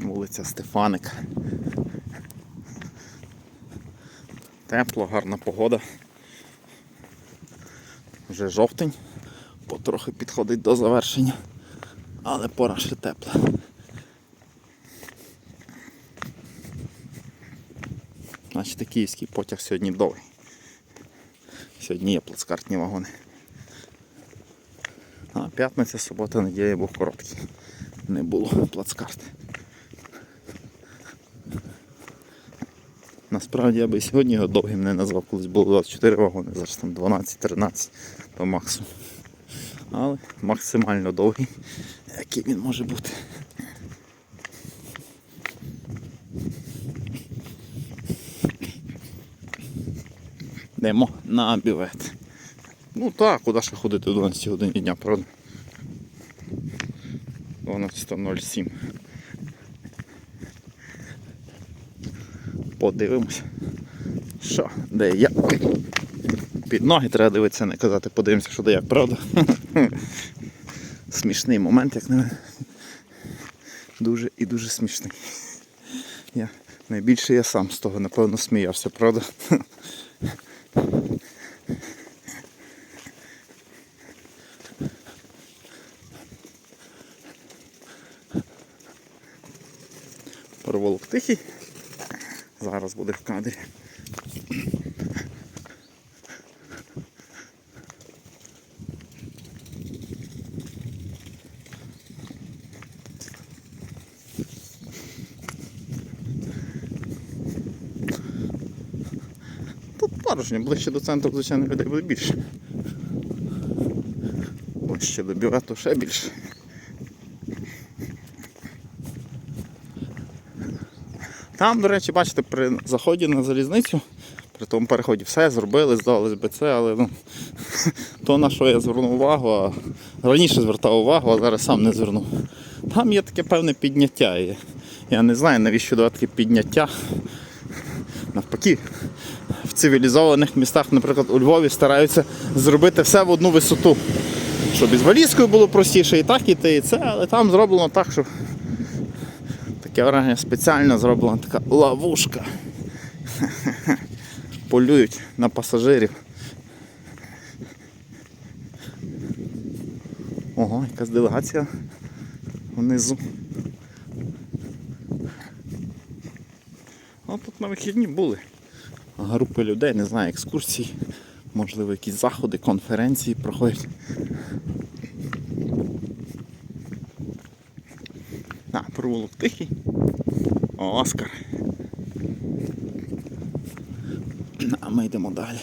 Вулиця Стефаника. Тепло, гарна погода. Вже жовтень, потрохи підходить до завершення, але пора ще тепла. Значить, київський потяг сьогодні довгий. Сьогодні є плацкартні вагони. А п'ятниця, субота, неділя був короткий. Не було плацкарт. Насправді я би сьогодні його довгим не назвав, колись було 24 вагони, зараз там 12-13 по максимуму. Але максимально довгий, який він може бути. Йдемо на бювет. Ну так, куди ще ходити о 12 годині дня, правда? 12.07. Подивимось. Що, де як. Під ноги треба дивитися, не казати, подивимося, що де як, правда? Смішний момент, як на мене. Дуже і дуже смішний. Я, найбільше я сам з того, напевно, сміявся, правда? Проволок тихий. Зараз буде в кадрі. Тут порожньо, ближче до центру, звичайно, людей буде більше. Ближче до бювету ще більше. Там, до речі, бачите, при заході на залізницю, при тому переході все зробили, здавалось би це, але ну, то на що я звернув увагу, а раніше звертав увагу, а зараз сам не звернув. Там є таке певне підняття. І я не знаю, навіщо давати таке підняття. Навпаки, в цивілізованих містах, наприклад, у Львові стараються зробити все в одну висоту. Щоб із валізкою було простіше і так іти, і це, але там зроблено так, щоб Таке враження спеціально зроблена така ловушка. Полюють на пасажирів. Ого, якась делегація внизу. А тут на вихідні були. Групи людей, не знаю, екскурсії, можливо, якісь заходи, конференції проходять. А, провулок тихий. Оскар. А ми йдемо далі.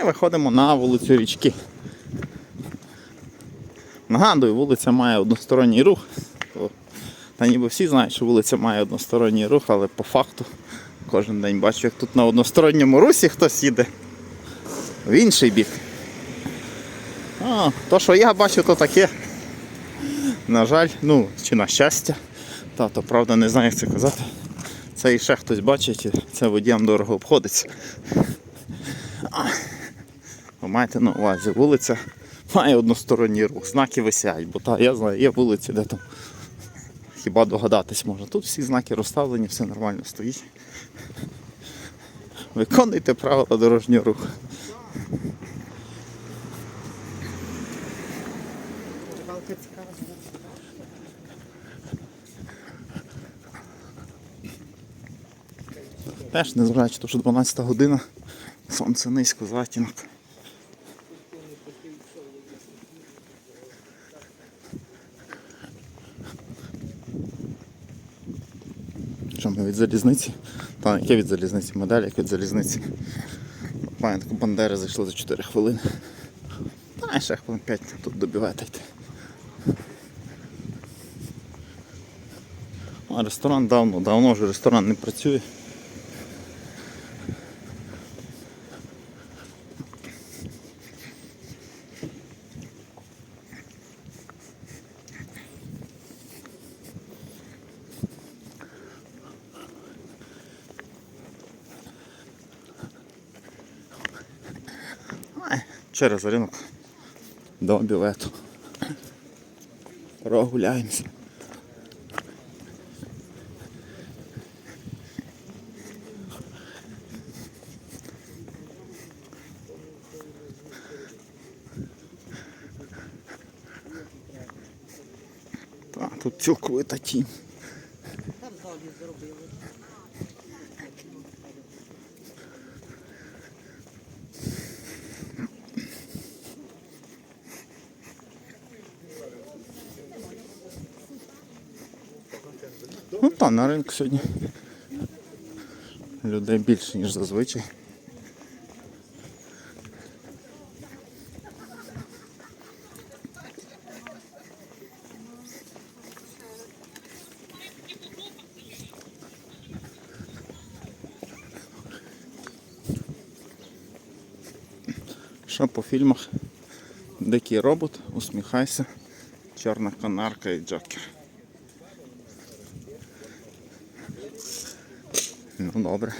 І виходимо на вулицю річки. Нагадую, вулиця має односторонній рух. Та ніби всі знають, що вулиця має односторонній рух, але по факту кожен день бачу, як тут на односторонньому русі хтось їде в інший бік. А, то, що я бачу, то таке. На жаль, ну, чи на щастя. Та, то правда не знаю, як це казати. Це і ще хтось бачить, і це водіям дорого обходиться. Ви маєте на увазі, вулиця має односторонній рух, знаки висять, бо та, я знаю, є вулиці, де там хіба догадатись можна. Тут всі знаки розставлені, все нормально стоїть. Виконуйте правила дорожнього руху. Теж незважаючи, то що 12 година, сонце низько, затінок. Від залізниці? Та яке від залізниці? Медаль, як від залізниці. Пам'ятку Бандери зайшли за 4 хвилини. Та ще хвилин 5 тут добивати йти. Ресторан давно, давно вже ресторан не працює. Через ринок до бювету. Прогуляємося. Тут цілковита тінь. Ну та на ринку сьогодні людей більше, ніж зазвичай. Що по фільмах? Дикий робот, усміхайся, чорна канарка і Джокер. Добре.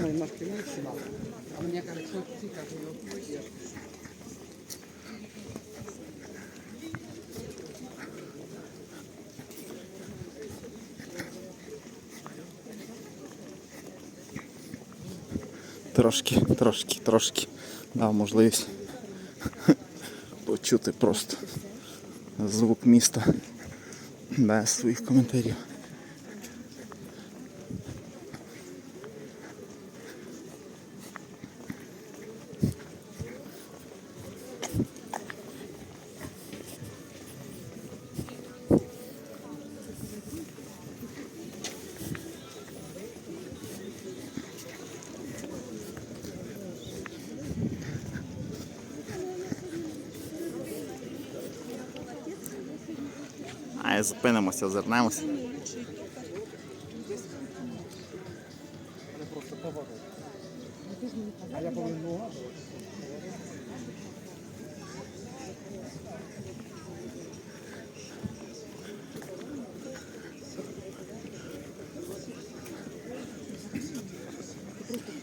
Немножко меньше надо. А мне кажется, ты как ее. Трошки, трошки, трошки дав можливість почути просто звук міста без своїх коментарів. А зупинимося, озирнемося.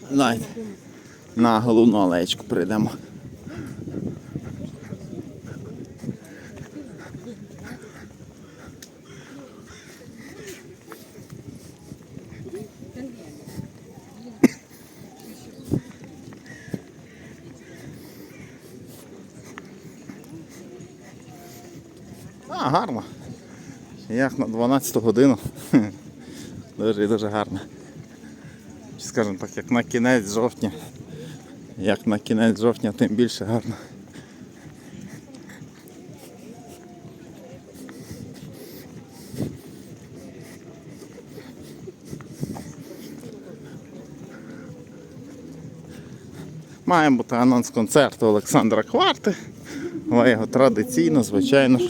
Давайте на головну алеєчку прийдемо. А, гарно. Як на 12 годину. Дуже і дуже гарно. Скажімо так, як на кінець жовтня. Як на кінець жовтня, тим більше гарно. Має бути анонс концерту Олександра Кварти. Ви його традиційно, звичайно ж,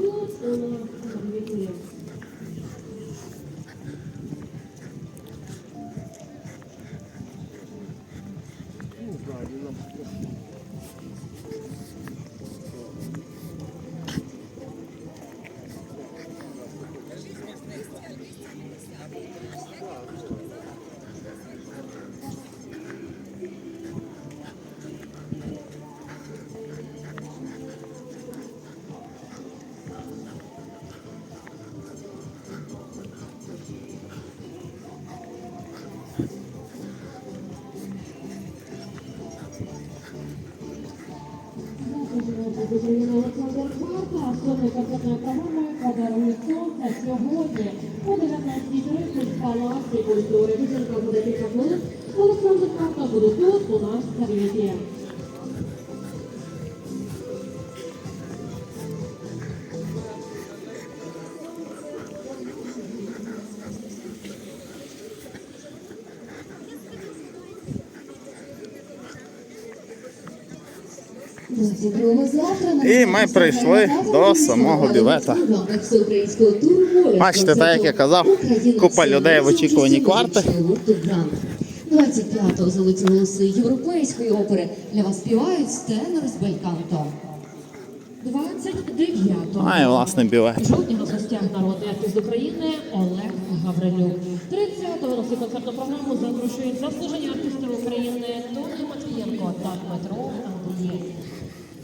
Сьогодні о 19.30 в палаці культури Візерка буде підтягнути. Олександр Карта буде тут у нас в кабінеті. І ми прийшли до самого бювета. Бачите, так як я казав, купа людей в очікуванні кварти. 25-го золоті голоси європейської опери для вас співають тенор з бельканто. 29 А і власне бювет. Жовтнього в гостях народний артист України Олег Гаврилюк. 30-го на концертну програму запрошують заслужені артисти України Тоні Матвієнко та Дмитро Андрієв.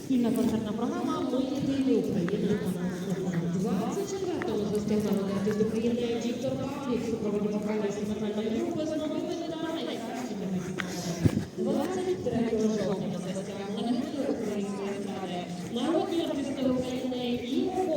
Спільна концертна програма Мої єдині України у нас 24-го в гостях народний України Віктор Павлік, супроводі вокальної інструментальної групи з